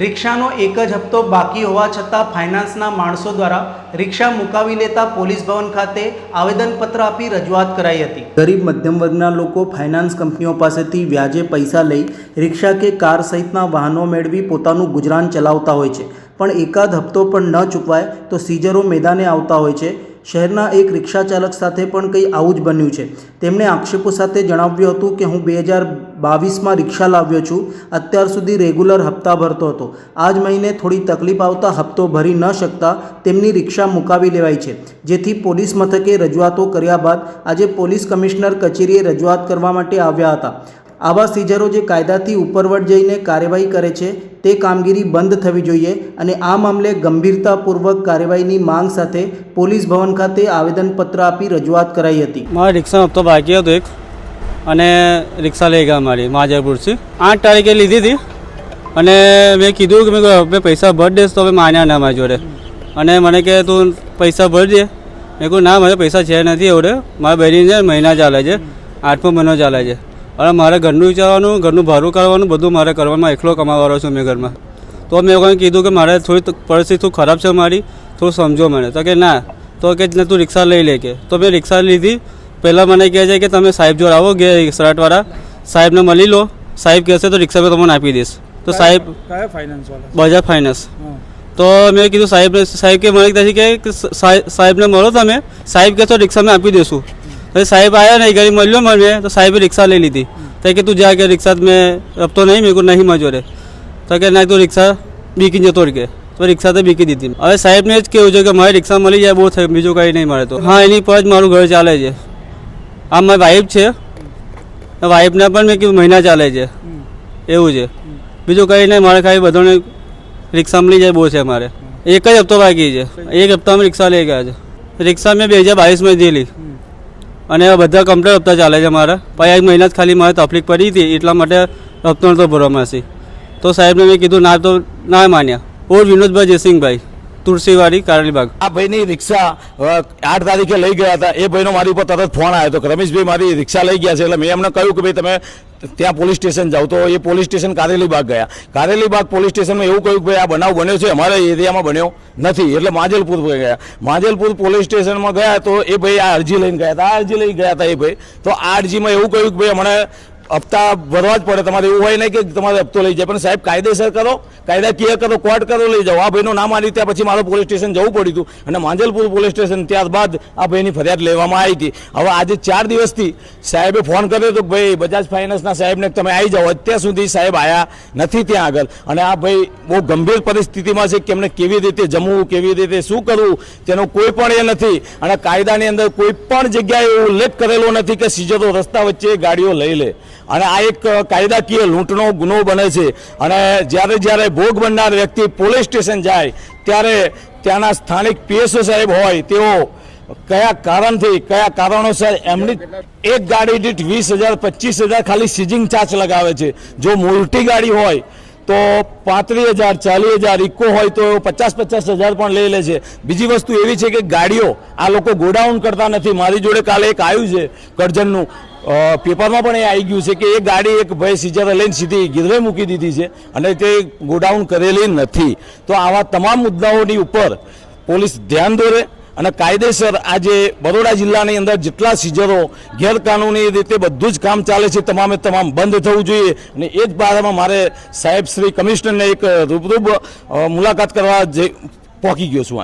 રિક્ષાનો એક જ હપ્તો બાકી હોવા છતાં ફાઇનાન્સના માણસો દ્વારા રિક્ષા મુકાવી લેતા પોલીસ ભવન ખાતે આવેદનપત્ર આપી રજૂઆત કરાઈ હતી. ગરીબ મધ્યમ વર્ગના લોકો ફાઇનાન્સ કંપનીઓ પાસેથી વ્યાજે પૈસા લઈ રિક્ષા કે કાર સહિતના વાહનો મેળવી પોતાનું ગુજરાન ચલાવતા હોય છે. પણ એકાદ હપ્તો પણ ન ચૂકવાય તો સીઝરો મેદાને આવતા હોય છે. શહેરના એક રિક્ષા ચાલક સાથે પણ કંઈ આવું જ બન્યું છે. તેમણે આક્ષેપો સાથે જણાવ્યું હતું કે હું બે હજાર બાવીસમાં રિક્ષા લાવ્યો છું. અત્યાર સુધી રેગ્યુલર હપ્તા ભરતો હતો. આ જ મહિને થોડી તકલીફ આવતા હપ્તો ભરી ન શકતા તેમની રિક્ષા મુકાવી લેવાઈ છે. જેથી પોલીસ મથકે રજૂઆતો કર્યા બાદ આજે પોલીસ કમિશનર કચેરીએ રજૂઆત કરવા માટે આવ્યા હતા. આવા સીઝરો જે કાયદાથી ઉપરવટ જઈને કાર્યવાહી કરે છે, તે કામગીરી બંધ થવી જોઈએ અને આ મામલે ગંભીરતાપૂર્વક કાર્યવાહીની માંગ સાથે પોલીસ ભવન ખાતે આવેદનપત્ર આપી રજૂઆત કરાઈ હતી. મારા રિક્ષાનો હપ્તો બાકી હતો એક. અને રિક્ષા લઈ ગયા મારી માજરપુરથી આઠ તારીખે લીધી હતી. અને મેં કીધું કે મેં હવે પૈસા ભરી દઈશ તો હવે માન્યા ના મારી જોડે. અને મને કે, તું પૈસા ભરી દે. મેં કહું ના, મારે પૈસા છે નથી એવડે. મારા બહેની મહિના ચાલે છે. આઠમો મહિનો ચાલે છે. અને મારે ઘરનું વિચારવાનું, ઘરનું ભાડું કરવાનું બધું મારે કરવાનું. એકલો કમાવાનો છું મેં ઘરમાં. તો મેં લોકોને કીધું કે, મારે થોડી પરિસ્થિતિ ખરાબ છે મારી. થોડું સમજો મને. તો કે, ના. તો કે તું રિક્ષા લઈ લે કે. તો મેં રિક્ષા લીધી. પહેલાં મને કહે છે કે તમે સાહેબ જોડે આવો ગે સરાટવાળા સાહેબને મળી લો સાહેબ કહેશે તો રિક્ષા મેં તમને આપી દઈશ તો સાહેબ કયા ફાઇનાન્સ વાળા બજાજ ફાઇનાન્સ હા તો મેં કીધું સાહેબ સાહેબ કે મને ત્યાંથી કહે કે સાહેબ- સાહેબને મળો તમે સાહેબ કહે તો રિક્ષા મેં આપી દઈશું પછી સાહેબ આવ્યા નહીં ઘરે મળ્યો મને તો સાહેબે રિક્ષા લઈ લીધી તો કે તું જા કે રિક્ષા મેં રખતો નહીં મેં કહું નહીં મજો રે તો કે ના તું રિક્ષા બીકી જતો રહે કે તો રિક્ષા તો બીકી દીધી હવે સાહેબને જ કેવું છે કે મારી રિક્ષા મળી જાય બહુ થયું બીજું કંઈ નહીં મળે તો હા એની પર જ મારું ઘર ચાલે છે આ મારી વાઈફ છે. વાઈફને પણ મેં કીધું મહિના ચાલે છે. એવું છે. બીજું કંઈ નહીં, મારે ખાલી બધાને રિક્ષા મળી જાય, બહુ છે મારે. એક જ હપ્તો બાકી છે. એક હપ્તામાં રિક્ષા લઈ ગયા છે. રિક્ષા મેં બે હજાર બાવીસમાં દીધી અને બધા કમ્પ્લેટ હપ્તા ચાલે છે મારા. પછી એક મહિના જ ખાલી મારે તકલીફ પડી હતી, એટલા માટે હપ્તો નહોતો ભરવામાં છે તો સાહેબને મેં કીધું, ના, તો ના માન્યા. ઓર વિનોદભાઈ જયસિંહભાઈ. તુલસીવાડી, કારેલીબાગ. આ ભાઈની રિક્ષા આઠ તારીખે લઈ ગયા હતા. એ ભાઈનો મારી ઉપર તરત ફોન આવ્યો હતો રમેશભાઈ, મારી રિક્ષા લઈ ગયા છે. એટલે મેં એમને કહ્યું કે, ભાઈ, તમે ત્યાં પોલીસ સ્ટેશન જાઓ. તો એ પોલીસ સ્ટેશન કારેલીબાગ ગયા. કારેલીબાગ પોલીસ સ્ટેશનમાં એવું કહ્યું કે, ભાઈ, આ બનાવ બન્યો છે. અમારા એરિયામાં બન્યો નથી. એટલે માજલપુર ગયા. માજલપુર પોલીસ સ્ટેશનમાં ગયા તો એ ભાઈ આ અરજી લઈને ગયા હતા. આ અરજી લઈ ગયા હતા એ ભાઈ. તો આ અરજીમાં એવું કહ્યું કે, ભાઈ અમને હપ્તા ભરવા જ પડે. તમારે એવું હોય નહીં કે તમારે હપ્તો લઈ જાય. પણ સાહેબ, કાયદેસર કરો. કાયદાકીય કરો, કોર્ટ કરો, લઈ જાઓ. આ ભાઈનું નામ આવી ત્યાં પછી મારે પોલીસ સ્ટેશન જવું પડ્યું હતું. અને માંજલપુર પોલીસ સ્ટેશન ત્યારબાદ આ ભાઈની ફરિયાદ લેવામાં આવી હતી. હવે આજે ચાર દિવસથી સાહેબે ફોન કર્યો હતો ભાઈ, બજાજ ફાઇનાન્સના સાહેબને તમે આવી જાઓ. અત્યાર સુધી સાહેબ આવ્યા નથી ત્યાં આગળ. અને આ ભાઈ બહુ ગંભીર પરિસ્થિતિમાં છે કે એમને કેવી રીતે જમવું, કેવી રીતે શું કરવું, તેનો કોઈ પણ એ નથી. અને કાયદાની અંદર કોઈ પણ જગ્યાએ ઉલ્લેખ કરેલો નથી કે સીજરો રસ્તા વચ્ચે ગાડીઓ લઈ લે. અને આ એક કાયદાકીય લૂંટનો ગુનો બને છે. અને જ્યારે જ્યારે ભોગ બનનાર વ્યક્તિ પોલીસ સ્ટેશન જાય, ત્યારે ત્યાંના સ્થાનિક પીએસઓ સાહેબ હોય, તેઓ કયા કારણથી, કયા કારણોસર એમની એક ગાડી દીઠ વીસ હજાર, પચીસ હજાર ખાલી સીઝિંગ ચાર્જ લગાવે છે. જો મોટી ગાડી હોય, તો પાંત્રીસ હજાર, ચાલીસ હજાર, ઇકો હોય, તો પચાસ પચાસ હજાર પણ લઈ લે છે. બીજી વસ્તુ એવી છે કે ગાડીઓ આ લોકો ગોડાઉન કરતા નથી. મારી જોડે કાલે એક આવ્યું છે કરજણનું. પેપરમાં પણ એ આવી ગયું છે કે એ ગાડી એક ભાઈ સીજર લઈને સીધી ગીરવે મૂકી દીધી છે અને તે ગોડાઉન કરેલી નથી. તો આવા તમામ મુદ્દાઓની ઉપર પોલીસ ધ્યાન દોરે અને કાયદેસર આજે બરોડા જિલ્લાની અંદર જેટલા સીઝરો ગેરકાનૂની રીતે બધું જ કામ ચાલે છે, તમામે તમામ બંધ થવું જોઈએ. અને એ જ બારામાં મારે સાહેબ શ્રી કમિશનરને એક રૂબરૂબ મુલાકાત કરવા જે પહોંચી ગયો છું